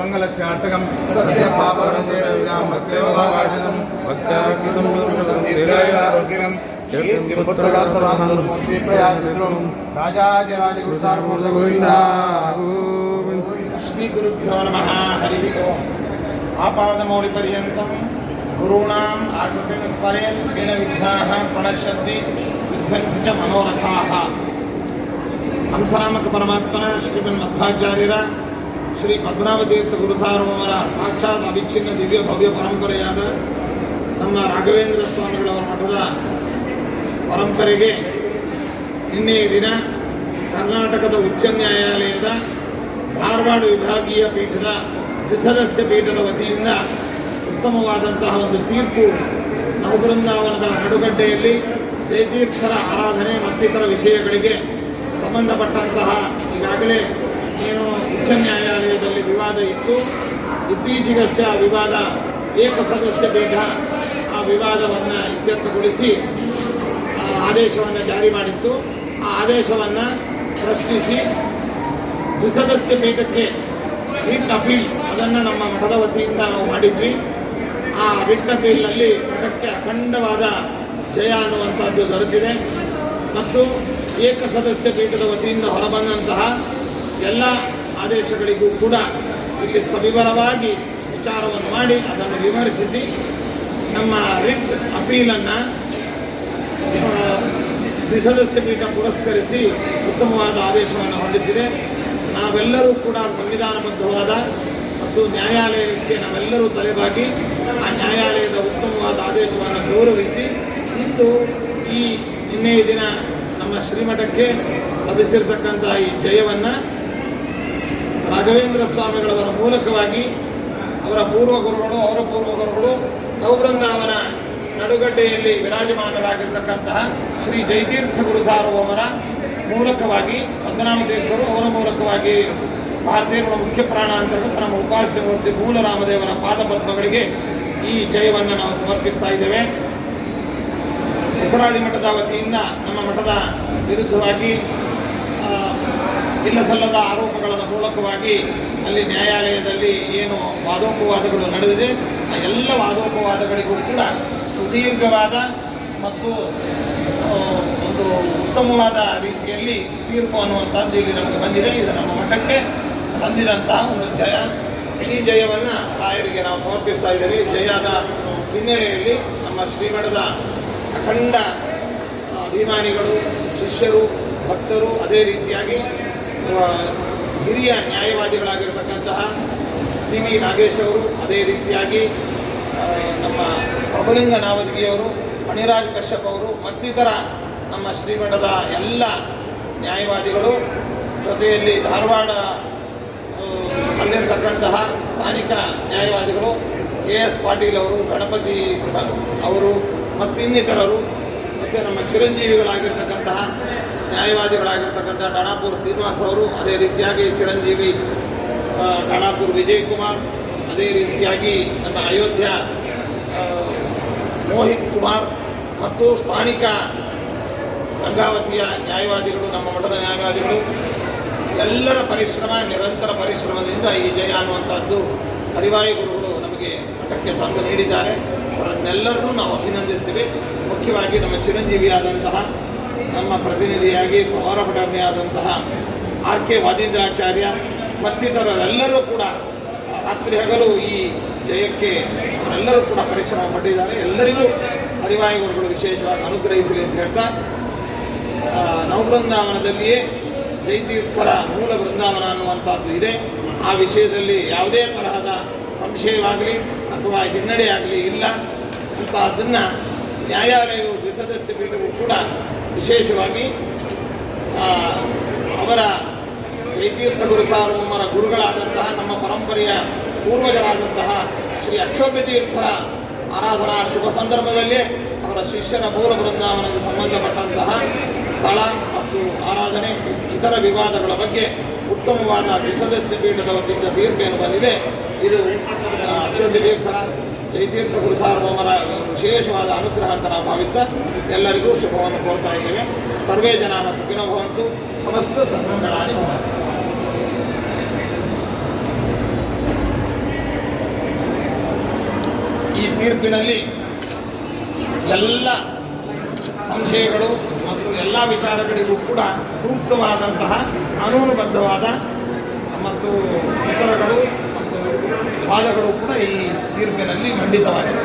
మంగళశాటకం సత్యపాపరజేరవిరామత్యోగాచనం భక్తాకి సంతోషం నిరాయురారోగ్యం రాజాజరాజగురుసార్వోర్ధగోవింద శ్రీ గురుభ్యో నమ హరి ఓం ఆపాదమౌళి పర్యంతం గురూణాం ఆకృతిం స్మరేత్ తేన విఘ్నాః ప్రణశ్యంతి సిద్ధ్యంతి చ మనోరథాః హంసరామక పరమాత్మన శ్రీమన్ మధ్వాచార్యర ಶ್ರೀ ಪದ್ಮನಾಭತೀರ್ಥ ಗುರುಸಾರ್ವರ ಸಾಕ್ಷಾತ್ ಅವಿಚ್ಛಿನ್ನ ದಿವ್ಯ ಭವ್ಯ ಪರಂಪರೆಯಾದ ನಮ್ಮ ರಾಘವೇಂದ್ರ ಸ್ವಾಮಿಗಳವರ ಮಠದ ಪರಂಪರೆಗೆ ನಿನ್ನೆಯ ದಿನ ಕರ್ನಾಟಕದ ಉಚ್ಚ ನ್ಯಾಯಾಲಯದ ಧಾರವಾಡ ವಿಭಾಗೀಯ ಪೀಠದ ತ್ರಿಸದಸ್ಯ ಪೀಠದ ವತಿಯಿಂದ ಉತ್ತಮವಾದಂತಹ ಒಂದು ತೀರ್ಪು ನವಬೃಂದಾವನದ ನಡುಗಡ್ಡೆಯಲ್ಲಿ ಜಯತೀರ್ಥರ ಆರಾಧನೆ ಮತ್ತಿತರ ವಿಷಯಗಳಿಗೆ ಸಂಬಂಧಪಟ್ಟಂತಹ ಈಗಾಗಲೇ ಏನು ಉಚ್ಚ ನ್ಯಾಯಾಲಯದಲ್ಲಿ ವಿವಾದ ಇತ್ತು. ಇತ್ತೀಚೆಗಷ್ಟೇ ಆ ವಿವಾದ ಏಕಸದಸ್ಯ ಪೀಠ ಆ ವಿವಾದವನ್ನು ಇತ್ಯರ್ಥಗೊಳಿಸಿ, ಆ ಆದೇಶವನ್ನು ಜಾರಿ ಮಾಡಿತ್ತು. ಆ ಆದೇಶವನ್ನು ಪ್ರಶ್ನಿಸಿ ದ್ವಿಸದಸ್ಯ ಪೀಠಕ್ಕೆ ರಿಟ್ ಅಪೀಲ್ ಅದನ್ನು ನಮ್ಮ ಮಠದ ವತಿಯಿಂದ ನಾವು ಮಾಡಿದ್ವಿ. ಆ ರಿಟ್ ಅಪೀಲ್ನಲ್ಲಿ ಮಠಕ್ಕೆ ಅಖಂಡವಾದ ಜಯ ಅನ್ನುವಂಥದ್ದು ದೊರೆತಿದೆ. ಮತ್ತು ಏಕಸದಸ್ಯ ಪೀಠದ ವತಿಯಿಂದ ಹೊರಬಂದಂತಹ ಎಲ್ಲ ಆದೇಶಗಳಿಗೂ ಕೂಡ ಇಲ್ಲಿ ಸವಿವರವಾಗಿ ವಿಚಾರವನ್ನು ಮಾಡಿ ಅದನ್ನು ವಿಮರ್ಶಿಸಿ ನಮ್ಮ ರಿಟ್ ಅಪೀಲನ್ನು ದ್ವಿಸದಸ್ಯ ಪೀಠ ಪುರಸ್ಕರಿಸಿ ಉತ್ತಮವಾದ ಆದೇಶವನ್ನು ಹೊರಡಿಸಿದೆ. ನಾವೆಲ್ಲರೂ ಕೂಡ ಸಂವಿಧಾನಬದ್ಧವಾದ ಮತ್ತು ನ್ಯಾಯಾಲಯಕ್ಕೆ ನಾವೆಲ್ಲರೂ ತಲೆಬಾಗಿ ಆ ನ್ಯಾಯಾಲಯದ ಉತ್ತಮವಾದ ಆದೇಶವನ್ನು ಗೌರವಿಸಿ ಇಂದು ಈ ನಿನ್ನೆಯ ದಿನ ನಮ್ಮ ಶ್ರೀಮಠಕ್ಕೆ ಲಭಿಸಿರ್ತಕ್ಕಂಥ ಈ ಜಯವನ್ನು ರಾಘವೇಂದ್ರ ಸ್ವಾಮಿಗಳವರ ಮೂಲಕವಾಗಿ ಅವರ ಪೂರ್ವ ಗುರುಗಳು, ಅವರ ಪೂರ್ವ ಗುರುಗಳು ನವಬೃಂದಾವನ ನಡುಗಡ್ಡೆಯಲ್ಲಿ ವಿರಾಜಮಾನರಾಗಿರ್ತಕ್ಕಂತಹ ಶ್ರೀ ಜೈತೀರ್ಥ ಗುರು ಸಾರ್ವಭೌಮರ ಮೂಲಕವಾಗಿ ಪದ್ಮನಾಭ ತೀರ್ಥರು ಅವರ ಮೂಲಕವಾಗಿ ಭಾರತೀಯರ ಮುಖ್ಯ ಪ್ರಾಣ ಅಂತರ್ಗತ ನಮ್ಮ ಉಪಾಸ್ಯ ಮೂರ್ತಿ ಮೂಲ ರಾಮದೇವರ ಪಾದಪದ್ಮಗಳಿಗೆ ಈ ಜಯವನ್ನು ನಾವು ಸಮರ್ಪಿಸ್ತಾ ಇದ್ದೇವೆ. ಉತ್ತರಾದಿ ಮಠದ ವತಿಯಿಂದ ನಮ್ಮ ಮಠದ ವಿರುದ್ಧವಾಗಿ ಆ, ಇಲ್ಲ ಸಲ್ಲದ ಆರೋಪಗಳ ಮೂಲಕವಾಗಿ ಅಲ್ಲಿ ನ್ಯಾಯಾಲಯದಲ್ಲಿ ಏನು ವಾದೋಪವಾದಗಳು ನಡೆದಿದೆ ಆ ಎಲ್ಲ ವಾದೋಪವಾದಗಳಿಗೂ ಕೂಡ ಸುದೀರ್ಘವಾದ ಮತ್ತು ಒಂದು ಉತ್ತಮವಾದ ರೀತಿಯಲ್ಲಿ ತೀರ್ಪು ಅನ್ನುವಂಥದ್ದು ಇಲ್ಲಿ ನಮಗೆ ಬಂದಿದೆ. ಇದು ನಮ್ಮ ಮಠಕ್ಕೆ ಸಂದಿದಂತಹ ಒಂದು ಜಯ. ಈ ಜಯವನ್ನು ರಾಯರಿಗೆ ನಾವು ಸಮರ್ಪಿಸ್ತಾ ಇದ್ದೇವೆ. ಜಯದ ಹಿನ್ನೆಲೆಯಲ್ಲಿ ನಮ್ಮ ಶ್ರೀಮಠದ ಅಖಂಡ ಅಭಿಮಾನಿಗಳು ಶಿಷ್ಯರು ಭಕ್ತರು ಅದೇ ರೀತಿಯಾಗಿ ಹಿರಿಯ ನ್ಯಾಯವಾದಿಗಳಾಗಿರ್ತಕ್ಕಂತಹ ಸಿ ವಿ ನಾಗೇಶ್ ಅವರು, ಅದೇ ರೀತಿಯಾಗಿ ನಮ್ಮ ಪ್ರಭುಲಿಂಗ ನಾವದಗಿಯವರು ಮಣಿರಾಜ್ ಕಶ್ಯಪ್ ಅವರು, ಮತ್ತಿತರ ನಮ್ಮ ಶ್ರೀಮಠದ ಎಲ್ಲ ನ್ಯಾಯವಾದಿಗಳು ಜೊತೆಯಲ್ಲಿ ಧಾರವಾಡ ಅಲ್ಲಿರ್ತಕ್ಕಂತಹ ಸ್ಥಾನಿಕ ನ್ಯಾಯವಾದಿಗಳು ಕೆ ಎಸ್ ಪಾಟೀಲ್ ಅವರು, ಗಣಪತಿ ಅವರು ಮತ್ತು ಇನ್ನಿತರರು ಮತ್ತು ನಮ್ಮ ಚಿರಂಜೀವಿಗಳಾಗಿರ್ತಕ್ಕಂತಹ ನ್ಯಾಯವಾದಿಗಳಾಗಿರ್ತಕ್ಕಂಥ ಡಾಣಾಪುರ್ ಶ್ರೀನಿವಾಸ್ ಅವರು ಅದೇ ರೀತಿಯಾಗಿ ಚಿರಂಜೀವಿ ಡಾಣಾಪುರ್ ವಿಜಯ್ ಕುಮಾರ್ ಅದೇ ರೀತಿಯಾಗಿ ನಮ್ಮ ಅಯೋಧ್ಯ ಮೋಹಿತ್ ಕುಮಾರ್ ಮತ್ತು ಸ್ಥಾನಿಕ ಗಂಗಾವತಿಯ ನ್ಯಾಯವಾದಿಗಳು, ನಮ್ಮ ಮಠದ ನ್ಯಾಯವಾದಿಗಳು, ಎಲ್ಲರ ಪರಿಶ್ರಮ, ನಿರಂತರ ಪರಿಶ್ರಮದಿಂದ ಈ ಜಯ ಅನ್ನುವಂಥದ್ದು ಹರಿವಾಯು ಗುರುಗಳು ನಮಗೆ ಮಠಕ್ಕೆ ತಂದು ನೀಡಿದ್ದಾರೆ. ಅವರನ್ನೆಲ್ಲರನ್ನೂ ನಾವು ಅಭಿನಂದಿಸ್ತೀವಿ. ಮುಖ್ಯವಾಗಿ ನಮ್ಮ ಚಿರಂಜೀವಿಯಾದಂತಹ, ನಮ್ಮ ಪ್ರತಿನಿಧಿಯಾಗಿ ಆದಂತಹ ಆರ್ ಕೆ ವಾದೀಂದ್ರಾಚಾರ್ಯ ಮತ್ತಿತರರೆಲ್ಲರೂ ಕೂಡ ರಾತ್ರಿ ಹಗಲು ಈ ಜಯಕ್ಕೆ ಅವರೆಲ್ಲರೂ ಕೂಡ ಪರಿಶ್ರಮ ಪಟ್ಟಿದ್ದಾರೆ. ಎಲ್ಲರಿಗೂ ಹರಿವಾಯು ಗುರುಗಳು ವಿಶೇಷವಾಗಿ ಅನುಗ್ರಹಿಸಲಿ ಅಂತ ಹೇಳ್ತಾ ನವಬೃಂದಾವನದಲ್ಲಿಯೇ ಜೈತೀರ್ಥರ ಮೂಲ ಬೃಂದಾವನ ಅನ್ನುವಂಥದ್ದು ಇದೆ. ಆ ವಿಷಯದಲ್ಲಿ ಯಾವುದೇ ತರಹದ ಸಂಶಯವಾಗಲಿ ಅಥವಾ ಹಿನ್ನಡೆಯಾಗಲಿ ಇಲ್ಲ ಅಂತ ಅದನ್ನು ನ್ಯಾಯಾಲಯವು ದ್ವಿಸದಸ್ಯ ಪೀಠವು ಕೂಡ ವಿಶೇಷವಾಗಿ ಅವರ ಜೈತೀರ್ಥ ಗುರು ಸಾರ್ವಮ್ಮರ ಗುರುಗಳಾದಂತಹ ನಮ್ಮ ಪರಂಪರೆಯ ಪೂರ್ವಜರಾದಂತಹ ಶ್ರೀ ಅಕ್ಷೋಭ್ಯ ತೀರ್ಥರ ಆರಾಧನಾ ಶುಭ ಸಂದರ್ಭದಲ್ಲೇ ಅವರ ಶಿಷ್ಯರ ಮೂಲ ಬೃಂದಾವನಕ್ಕೆ ಸಂಬಂಧಪಟ್ಟಂತಹ ಸ್ಥಳ ಮತ್ತು ಆರಾಧನೆ, ಇತರ ವಿವಾದಗಳ ಬಗ್ಗೆ ಉತ್ತಮವಾದ ದ್ವಿಸದಸ್ಯ ಪೀಠದ ವತಿಯಿಂದ ತೀರ್ಪೇನು ಬಂದಿದೆ. ಇದು ಅಕ್ಷೋಟಿ ತೀರ್ಥರ, ಜಯತೀರ್ಥ ಗುರುಸಾರ್ವಮರ ವಿಶೇಷವಾದ ಅನುಗ್ರಹ ಅಂತ ನಾವು ಭಾವಿಸ್ತಾ ಎಲ್ಲರಿಗೂ ಶುಭವನ್ನು ಕೋರ್ತಾ ಇದ್ದೇವೆ. ಸರ್ವೇ ಜನ ಸುಖಿನೋ ಭವಂತು. ಸಮಸ್ತ ಸಂಘಗಳ ಈ ತೀರ್ಪಿನಲ್ಲಿ ಎಲ್ಲ ಸಂಶಯಗಳು ಮತ್ತು ಎಲ್ಲ ವಿಚಾರಗಳಿಗೂ ಕೂಡ ಸೂಕ್ತವಾದಂತಹ ಕಾನೂನುಬದ್ಧವಾದ ಮತ್ತು ಉತ್ತರಗಳು ಮತ್ತು ವಾದಗಳು ಕೂಡ ಈ ತೀರ್ಪಿನಲ್ಲಿ ಮಂಡಿತವಾಗಿದೆ